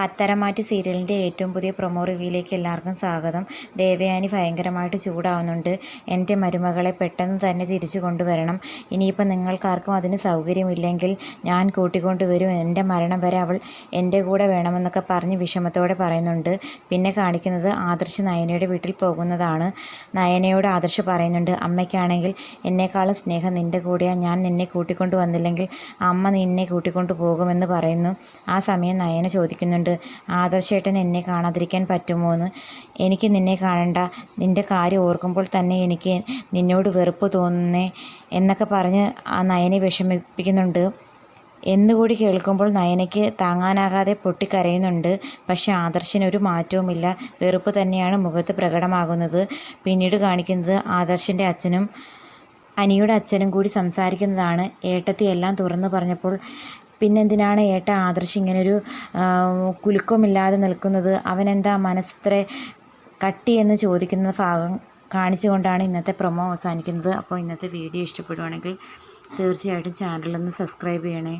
പത്തരമാറ്റ് സീരിയലിന്റെ ഏറ്റവും പുതിയ പ്രൊമോ റിവ്യൂയിലേക്ക് എല്ലാവർക്കും സ്വാഗതം. ദേവയാനി ഭയങ്കരമായിട്ട് ചൂടാവുന്നുണ്ട്. എന്റെ മരുമകളെ പെട്ടെന്ന് തന്നെ തിരിച്ചു കൊണ്ടുവരണം. ഇനിയിപ്പോൾ നിങ്ങൾക്കാർക്കും അതിന് സൗകര്യമില്ലെങ്കിൽ ഞാൻ കൂട്ടിക്കൊണ്ടുവരും എന്റെ മരണം വരെ അവൾ എന്റെ കൂടെ വേണമെന്നൊക്കെ പറഞ്ഞ് വിഷമത്തോടെ പറയുന്നുണ്ട്. പിന്നെ കാണിക്കുന്നത് ആദർശ് നയനയുടെ വീട്ടിൽ പോകുന്നതാണ്. നയനയോട് ആദർശ് പറയുന്നുണ്ട് അമ്മയ്ക്കാണെങ്കിൽ എന്നെക്കാളും സ്നേഹം നിന്റെ കൂടെയാണ് ഞാൻ നിന്നെ കൂട്ടിക്കൊണ്ടു വന്നില്ലെങ്കിൽ അമ്മ നിന്നെ കൂട്ടിക്കൊണ്ടു പോകുമെന്ന് പറയുന്നു. ആ സമയം നയന ചോദിക്കുന്നുണ്ട് ആദർശേട്ടൻ എന്നെ കാണാതിരിക്കാൻ പറ്റുമോ എന്ന്? എനിക്ക് നിന്നെ കാണണ്ട. നിന്റെ കാര്യം ഓർക്കുമ്പോൾ തന്നെ എനിക്ക് നിന്നോട് വെറുപ്പ് തോന്നുന്നേ എന്നൊക്കെ പറഞ്ഞ് ആ നയനെ വിഷമിപ്പിക്കുന്നുണ്ട്. എന്നുകൂടി കേൾക്കുമ്പോൾ നയനയ്ക്ക് താങ്ങാനാകാതെ പൊട്ടിക്കരയുന്നുണ്ട്. പക്ഷേ ആദർശിന് ഒരു മാറ്റവുമില്ല. വെറുപ്പ് തന്നെയാണ് മുഖത്ത് പ്രകടമാകുന്നത്. പിന്നീട് കാണിക്കുന്നത് ആദർശിന്റെ അച്ഛനും അനിയുടെ അച്ഛനും കൂടി സംസാരിക്കുന്നതാണ്. ഏട്ടത്തി എല്ലാം തുറന്നു പറഞ്ഞപ്പോൾ പിന്നെന്തിനാണ് ഏട്ട ആദർശ് ഇങ്ങനൊരു കുലുക്കമില്ലാതെ നിൽക്കുന്നത്? അവനെന്താ മനസ്സത്ര കട്ടി എന്ന് ചോദിക്കുന്ന ഭാഗം കാണിച്ചുകൊണ്ടാണ് ഇന്നത്തെ പ്രൊമോ അവസാനിക്കുന്നത്. അപ്പോൾ ഇന്നത്തെ വീഡിയോ ഇഷ്ടപ്പെടുവാണെങ്കിൽ തീർച്ചയായിട്ടും ചാനലൊന്ന് സബ്സ്ക്രൈബ് ചെയ്യണേ.